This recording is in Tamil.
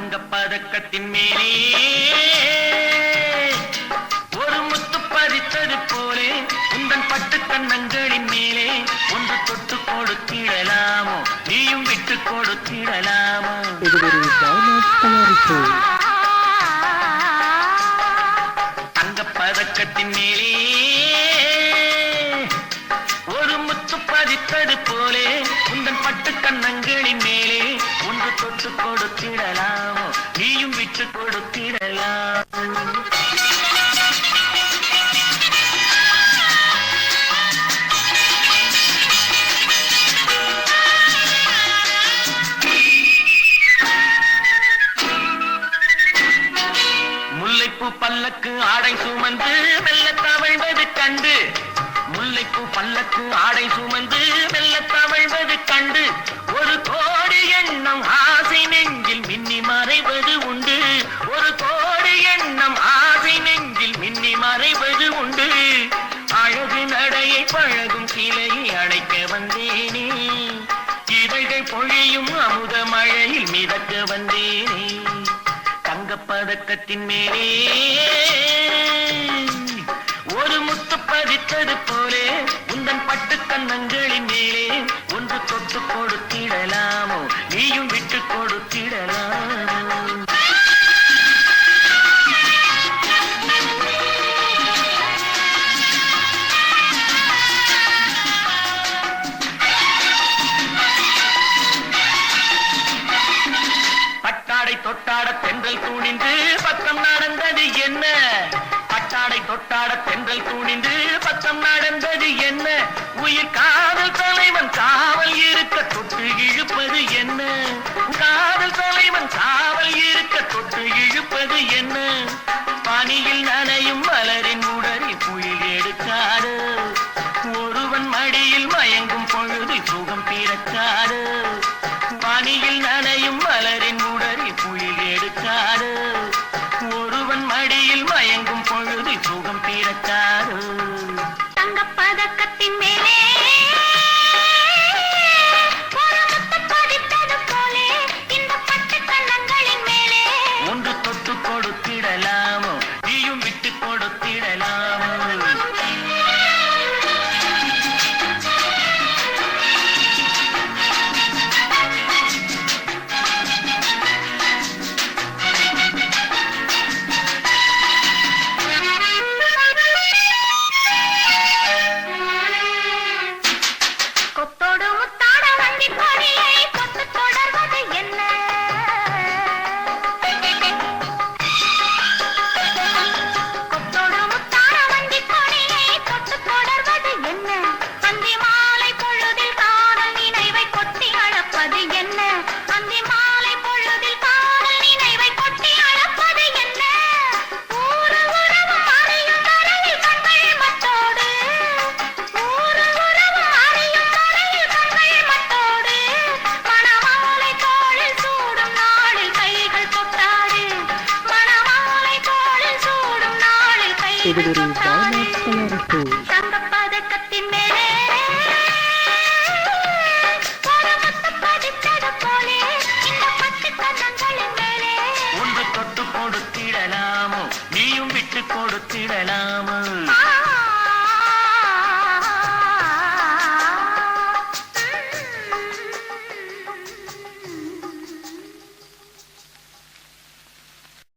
தங்க பதக்கத்தின் மேலே ஒரு முத்து பதித்தது போலே உந்தன் பட்டு கண்ணங்களின் மேலே ஒன்று தொட்டு கொடுத்திடலாமோ? நீயும் விட்டு கொடுத்திடலாமோ? இது ஒரு டவுன்லோட் தயாரிப்பு தங்கப்பதக்கத்தின் மேலே ஒரு முத்து பதித்தது போலே உந்தன் பட்டு கண்ணங்களின் மேலே ஒன்று தொட்டு கொடுத்திடலாம். நீயும் கொடுத்திடலாம். முல்லைப்பூ பல்லக்கு ஆடை சுமந்து மெல்ல தவழ்வது கண்டு. முல்லைப்பூ பல்லக்கு ஆடை சுமந்து வண்ணம் ஆசை நெஞ்சில் மின்னி மறைவது உண்டு. அழகு நடையை பழகும் சிலையை அழைக்க வந்தேனே. இதழ்கள் பொழியும் அமுத மழையில் மிதக்க வந்தேனே. தங்கப்பதக்கத்தின் மேலே ஒரு முத்து பதித்தது போலே உந்தன் பட்டு கண்ணங்களின் மேலே. ஒன்று தொட்டு கொடுத்திடலாமோ? நீயும் விட்டு கொடுத்திடலாம்? தொட்டாட தென்றல் தூணிந்து பக்கம் நடந்தது என்ன? பட்டாடை தொட்டாட தென்றல் தூணிந்து பக்கம் நடந்தது என்ன? உயிர் காதல் தலைவன் காவல் இருக்க தொட்டு இழுப்பது என்ன? காதல் தலைவன் காவல் இருக்க தொட்டு இழுப்பது என்ன? பனியில் நனையும் மலரின் உடலை புயல் எடுக்காது. ஒருவன் மடியில் மயங்கும் பொழுது சுகம் பிறக்காது. பனியில் சுகம் பட்டு கண்ணங்களின் மேலே ஒன்று தொட்டு கொடுத்திடலாமோ நீயும் விட்டு கொடுத்திடலாமோ